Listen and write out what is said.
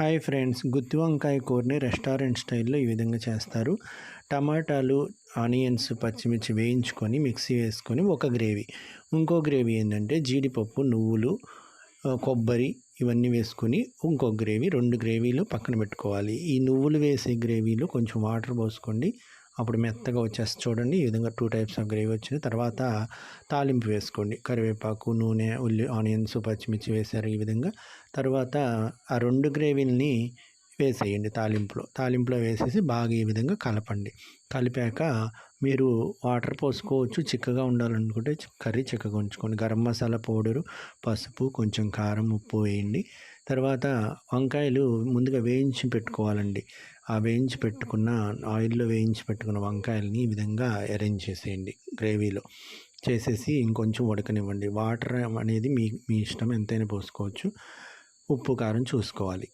Hi friends గుత్తి వంకాయ కూరని restaurant స్టైల్లో ఈ విధంగా చేస్తారు. టమాటాలు ఆనియన్స్ పచ్చిమిర్చి వేయించుకొని మిక్సీ వేసుకొని ఒక గ్రేవీ. ఇంకో గ్రేవీ ఏంటంటే జీడిపప్పు నువ్వులు కొబ్బరి ఇవన్నీ వేసుకొని ఇంకో గ్రేవీ రెండు గ్రేవీలు పక్కన పెట్టుకోవాలి. ఈ నువ్వులు వేసే గ్రేవీలో కొంచెం వాటర్ పోసుకోండి. అప్పుడు మెత్తగా వచ్చేసి చూడండి. ఈ విధంగా టూ టైప్స్ ఆఫ్ గ్రేవీ వచ్చింది. తర్వాత తాలింపు వేసుకోండి. కరివేపాకు నూనె ఉల్లి ఆనియన్స్ పచ్చిమిర్చి వేశారు ఈ విధంగా. తర్వాత ఆ రెండు గ్రేవీలని వేసేయండి తాలింపులో. తాలింపులో వేసేసి బాగా ఈ విధంగా కలపండి. కలిపాక మీరు వాటర్ పోసుకోవచ్చు. చిక్కగా ఉండాలనుకుంటే కర్రీ చిక్కగా ఉంచుకోండి. గరం మసాలా పౌడరు పసుపు కొంచెం కారం ఉప్పు వేయండి. తర్వాత వంకాయలు ముందుగా వేయించి పెట్టుకోవాలండి. ఆ వేయించి పెట్టుకున్న ఆయిల్లో వేయించి పెట్టుకున్న వంకాయలని ఈ విధంగా అరేంజ్ చేసేయండి గ్రేవీలో. చేసేసి ఇంకొంచెం ఉడకనివ్వండి. వాటర్ అనేది మీ మీ ఇష్టం ఎంతైనా పోసుకోవచ్చు. ఉప్పు కారం చూసుకోవాలి.